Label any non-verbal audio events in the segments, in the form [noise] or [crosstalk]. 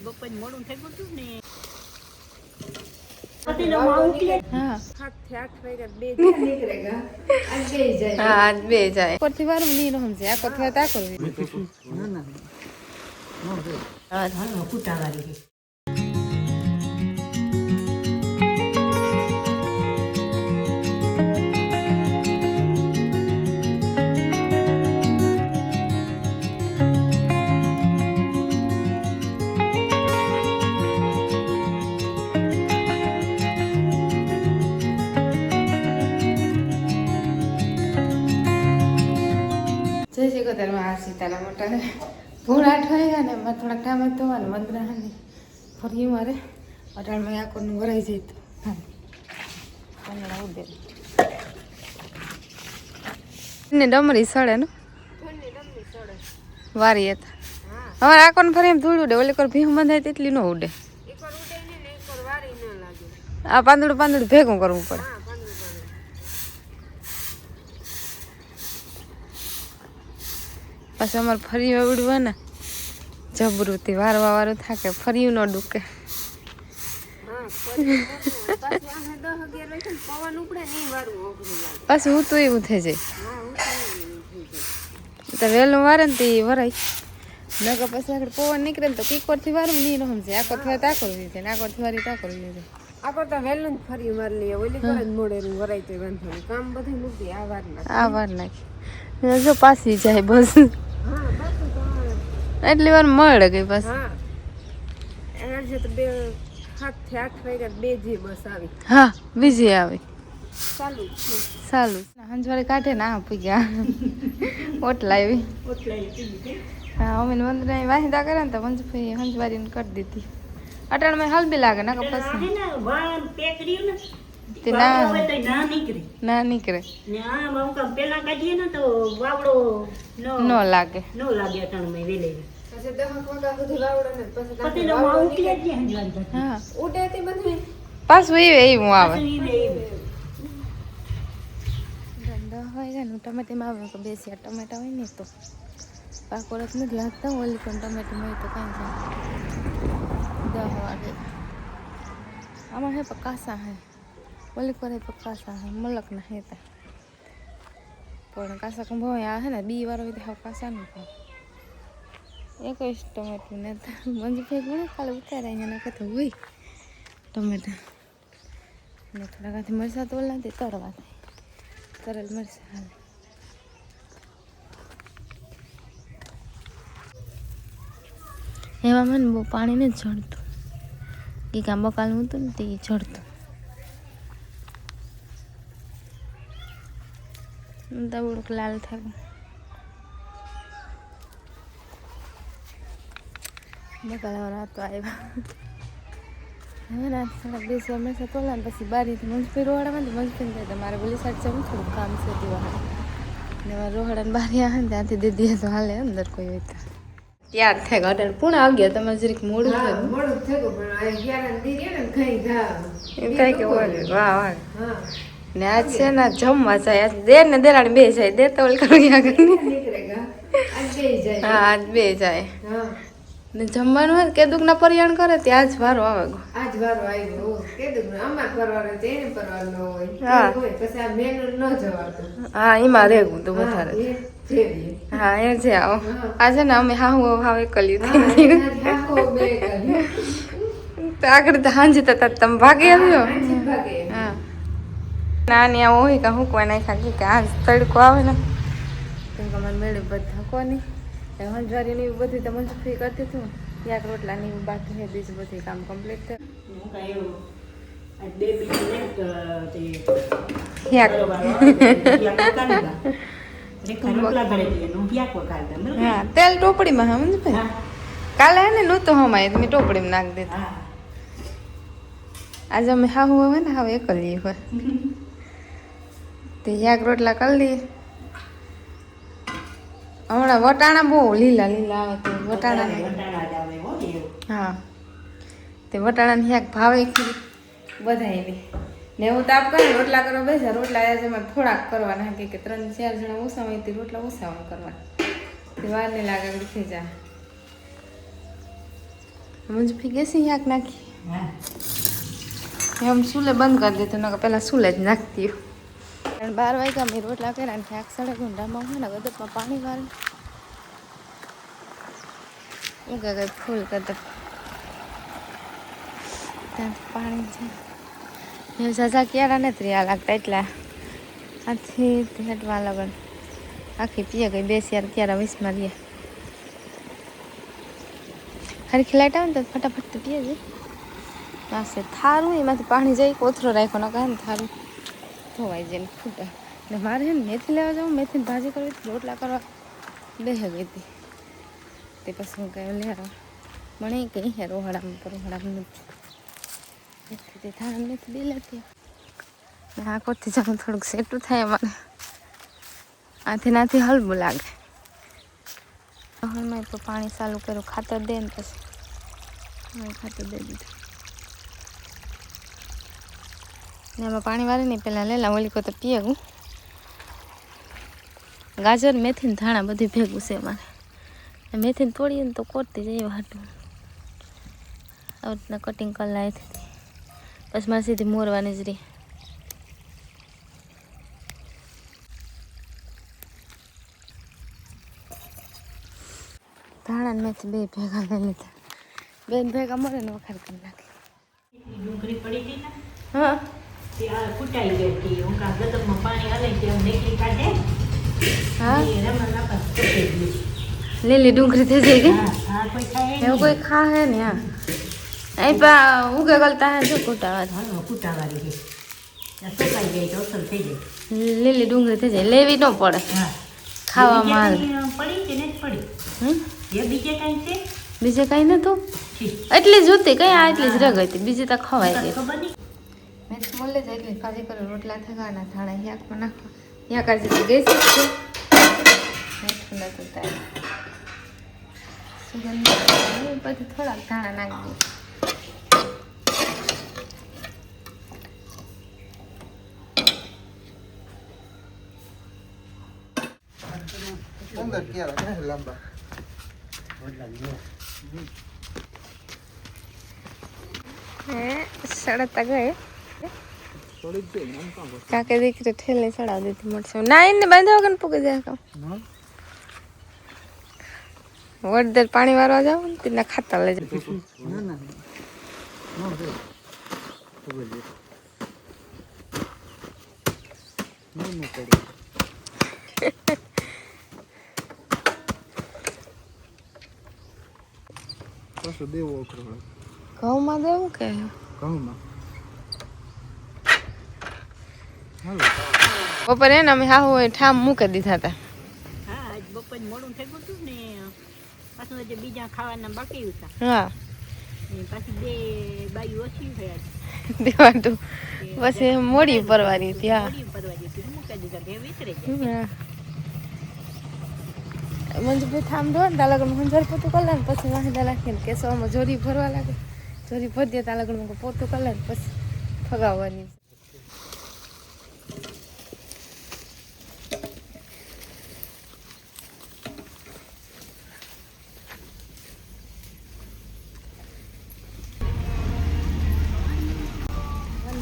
બપોર મોડું થઈ ગયું હતું ને. પતિનો માં ઉઠી હા. સાતથી આઠ વાગ્યા બે જય શ્રી કતરમાં આ સીતાના મોટા ને ભૂણ આઠ વાગ્યા ને મારે થોડાક ટાઈમ જ મંદરા ને ફરી મારે અટાણમાં આકોનું ભરાઈ જાય તો. ને? ડમરી સડે ને વારી હતા અમારે આકોને ફરી એમ થોડું ઉડે. ઓલી કર ભીમ બંધાય તેટલી ન ઉડે. આ પાંદડું પાંદડું ભેગું કરવું પડે. પછી અમારે ફરી ઉડવા ને જબરુતી વારવા વારું થાકે ફર્યું ન ડૂકે. હા પછી હું તો એવું થઈ જાય. તો તો વહેલું વારે ને તે વરાય. નકર પછી આગળ પવન નીકળે ને તો કીકોરથી વારું નહીં રહું છે આકોરથી તા કરવી છે ને આકોરથી વારી તા કરવી છે. આ કરતા વહેલું જ ફરી મારી લઈએ. ઓલી કરે જ મોડે વરાય તો વાંધો કામ બધું મૂકી આ વાર ના આ વાર નાખી. જો પાછી જાય બસ. એટલી વાર મળે ગઈ બસ. હા. બીજી આવી. સારું હંજવાળી કાઢે ને આ પૂગ્યા ઓટલા આવી. હા અમે મંદિર વાહિદા કરે ને તો મંજુભાઈ કરી દીધી. અટાણમાં હલબી લાગે ને આ તે ના ના નીકળે. ના નીકળે. ના આ કામ પેલા કાઢીએ ને તો વાવડો નો ન લાગે. નો લાગે અટાણમાં વેલે. પછી દહક વાગ્યા સુધી વાવડો ને પછી પછી પતિનો માં ઉઠી જ હા. ઉડે તે બધું. પાછું એ હું આવે. ધંધો હોય છે ને ટમેટીમાં આવે કે બેસી ટમેટા હોય ને તો. પાકોરત નથી લાગતા ઓલી પણ ટમેટી હોય તો કાંઈ દહ વાગે. આમાં હે પકાસા કાસા હે. ઓલી કરે તો કાસા મલક ના હેતા. પણ કાસા કંભો આ હે ને, બી વાર હોય તો હાવ કાસા નહીં ભાવ. એક જ ટમેટું ને મંજી ફેંકવું કાલે ઉતારે અહીંયા નાખે તો હોય. ટમેટા. ને થોડા કાંથી મરસા તો ઓલાથી તરવા થાય તરલ મરસા હાલે. એમાં મને બહુ પાણી નથી ચડતું કે કાં બકાલ હતું ને તે ચડતું દવડુંક લાલ થયું બકાલાવાળા તો આવ્યા હવે રાત સાડા બે સો હમણાં તોલા ને પછી બારીથી રોહાડામાં તો મંજપી થાય તમારે બોલી સાઈડ જવું થોડું કામ છે તેવા ને રોહાડાને બારી આવે ને ત્યાંથી દીધી તો હાલે અંદર કોઈ હોય ત્યાં ત્યાર આવી ગયા તમારે જરીક મોડું થયું મોડું થયું પણ અગિયાર ને એમ કે વાહ ને આજ છે ને જમવા જાય. આજ દેર ને દેરાણી બે જાય. દે તો ઓલી કરવી આગળ નીકળેગા આજ બે જાય. હા આજ બે જાય. ને જમવાનું હોય કેદુક ના પરિયાણ કરે ત્યાં જ વારો આવે ગો. આજ વારો આવ્યો. કીધું અમાર પરવાર હોય એને પરવાર હોય. હા. પછી આ મેનુ ન જવાતું. હા એમાં રેગું તો વધારે. હા એ છે આવો. આ આજે ને અમે હાહુ હાવે કલ્યું જ આગળ તો હાંજી તો તમે ભાગી આવ્યો. ભાગે. હા નાની આ હોય કે હું કોઈ નાખા કે આ તડકો આવે ને. કેમ કે મને મેળે બધા કોની હંજવારી ને એવું બધું તો મને ફ્રી કરતી હતું યાક રોટલા ને એવું બાકી છે બીજું બધું કામ કમ્પ્લીટ થયું હું આવે, હું? હા તેલ ટોપડીમાં હા મને કાલે હે ને નહોતું હમાય મેં ટોપડીમાં નાખી દીધું. હા. આજે અમે હાહુ હવે ને હવે એકલી હોય. [laughs] યાક રોટલા કરી દઈએ. હમણાં વટાણા બહુ લીલા લીલા આવે તો વટાણા જ હો. એવું. તે વટાણાની શાક ભાવે ખરી બધાયને ને હું તાપ કરે રોટલા કરવા બેસા રોટલા એમાં થોડાક કરવાના. કે કે ત્રણ ચાર જણા ઓછા હોય તે રોટલા ઓછા હોય કરવા તે વાર નહીં લાગે થઈ જાય. મંજુફી ગેસી શાક નાખી. એમ સુલે બંધ કરી દીધું નકર પહેલાં સુલે જ નાખતી અને બાર વાગ્યા મેં રોટલા કર્યા અને સડે ગુંડામાં હોય ને ગદપમાં પાણી વાર હું કે કઈ ફૂલ ગદપ ત્યાંથી પાણી છે. એ ઝાઝા ક્યારા નથી રહ્યા લાગતા એટલા. આથી હેઠવા લગન. આખી પીએ ગઈ બેસ યાર ક્યારા વીસમાં રહ્યા. ખાલી ખીલાટ આવે ને તો ફટાફટ તો પીએ છે પાસે થારું, એમાંથી પાણી જઈ, કોથરો રાખ્યો ન ને થારું. ધોવાઈ જાય ફૂટે. ને મારે છે ને મેથી લેવા જાઉં મેથીની ભાજી કરવી હતી, રોટલા કરવા. બે ગઈ હતી. તે પછી હું કહ્યું લે. મને કંઈ હે રોહડામાં રોહડામાં નથી. તે થાય મેથી બે લેતી. આવ. ને આ કોરથી જાઉં થોડુંક સેટું થાય મને. આથી નાથી હલવું લાગે. હલમાં તો પાણી ચાલુ કર્યું ખાતર દે ને પછી. ખાતર દે દીધું. ને એમાં પાણી વાળી નહીં પહેલાં લેલા ઓલી કો તો પીએ ગાજર મેથીને ધાણા બધું ભેગું છે અમારે મેથીને તોડીએ ને તો કોરતી જઈએ હાટું. આવી રીતના કટિંગ કરી લાવી પછી મારે સીધી મોરવાની જ રહી. ધાણા ને મેથી બે ભેગા લઈ લીધા. બે ભેગા મળે ને વખાર કરી નાખે. ડુંગળી પડી ગઈ ને? હા. તે આ ગઈ હતી હું કા ગદમમાં પાણી હાલે તે નીકળી કાઢે હા? રમણ નાપા કૂટાઈ ગઈ લીલી ડુંગળી થઈ કોઈ ખાય એવું કોઈ ખા હે ને હા. અહીં પા ઉગે ગલતા હે જો કુટાવા હા કૂટાવાળી ત્યાં સુકાઈ ગઈ તો અસર થઈ ગઈ લીલી ડુંગળી થઈ જાય લેવી ન પડે. ખાવામાં પડી કે નથી પડી? એ બીજે કાંઈ છે? બીજે કાંઈ નતું? એટલી જ હતી કઈ? આ એટલી જ રગ હતી બીજી તો ખવાઈ ગઈ. ખબર નહીં? મેં એટલે છે એટલી કાજી કરો રોટલા થવાના થાણા યાકમાં નાખો યા કાજી તો ગેસ જ છે. મીઠું નતું થાય સુગંધ પછી થોડાક ધાણા નાખી દઉં. અંદર ક્યાં રાખે લાંબા? હે સડતા ગયે. કાકે દીકરી ઠેલે ચડાવી દીધી મળશે. ના એને બાંધવા કે પૂકી જાય કામ. વડદર પાણી વારવા જાવ ને તેના ખાતા લઈ જાય પાછો દેવો ઘઉંમાં દેવું કે? ઘઉંમાં હાલો બપોરે ને અમે હાહુ ઠામ મૂકી દીધા હતા. હા આજ બપોરે મોડું થઈ ગયું હતું ને પાછું જે બીજા ખાવાના બાકી હતા. હા. પાછી બે બાયું ઓછી થયા દેવાતું બસ એ મોડી પરવારી હતી હા. થોડી પરવા જતી મૂકી દીધા કે વિતરે મંજુભાઈ થામ દો ને ત્યાં લગન મંજર પોતું કરી ને પછી વાંધા રાખીને કેસવામાં જોરી ભરવા લાગે. જોરી ભરી દે ત્યાં લગન પોતું કરે ને પછી ફગાવવાની.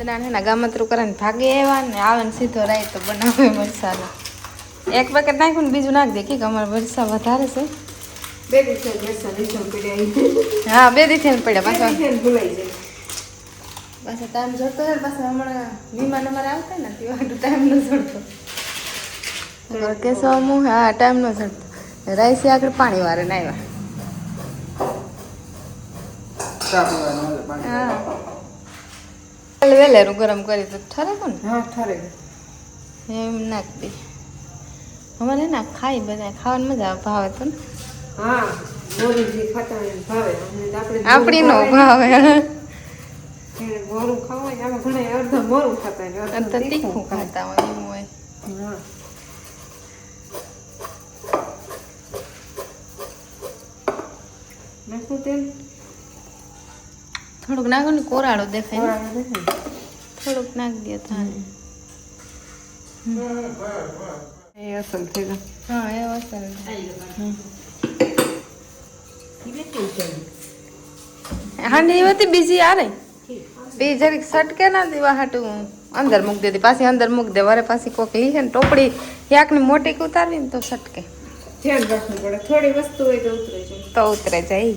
વંદના છે ને ગામતરું કરે ભાગી ભાગે એવા ને આવે ને સીધો રાઈ તો બનાવે મસાલો એક પેકેટ નાખ્યું ને બીજું નાખ દે કે અમારે વરસાદ વધારે છે. બે દિવસે હા બે દિવસે પડ્યા પાછા. ભૂલાઈ જાય. પાછા ટાઈમ જતો હોય પાછા હમણાં મહેમાન અમારે આવતા ને તે વાટું ટાઈમ ન જડતો. કેસો અમુક હા ટાઈમ ન જડતો. રાઈસી આગળ પાણી વારે ના આવ્યા હા. કાલે ગરમ કરી તો ઠરે કોને હા ઠરે. એમ નાખ દે. અમારે ના ખાઈ બધા ખાવાની મજા આવે ભાવે તો ને. હા મોરીજી ખાતા ભાવે. આપણે આપણી નો. ભાવે. મોરું ખાવું હોય આમાં ઘણા અડધા મોરું ખાતા હોય ને અને તો અડધા તીખું ખાતા હોય એવું હોય. હા. નાખું તેલ? થોડુંક નાખો ને કોરાળો દેખાય ને. થોડુંક નાખ દે તો એ અસલ થઈ ગયું. હા એ ચાલ્યું હાંડી હતી બીજી આરે બે જરીક સટકે ના દેવા હાટું. અંદર મૂકી દેતી પાછી અંદર મૂકી દે. વરે પાછી કોક લી છે ને ટોપડી યાકની મોટી ઉતારવી ને તો સટકે. ધ્યાન રાખવું પડે. થોડી વસ્તુ હોય તો ઉતરે જાય તો ઉતરે જાય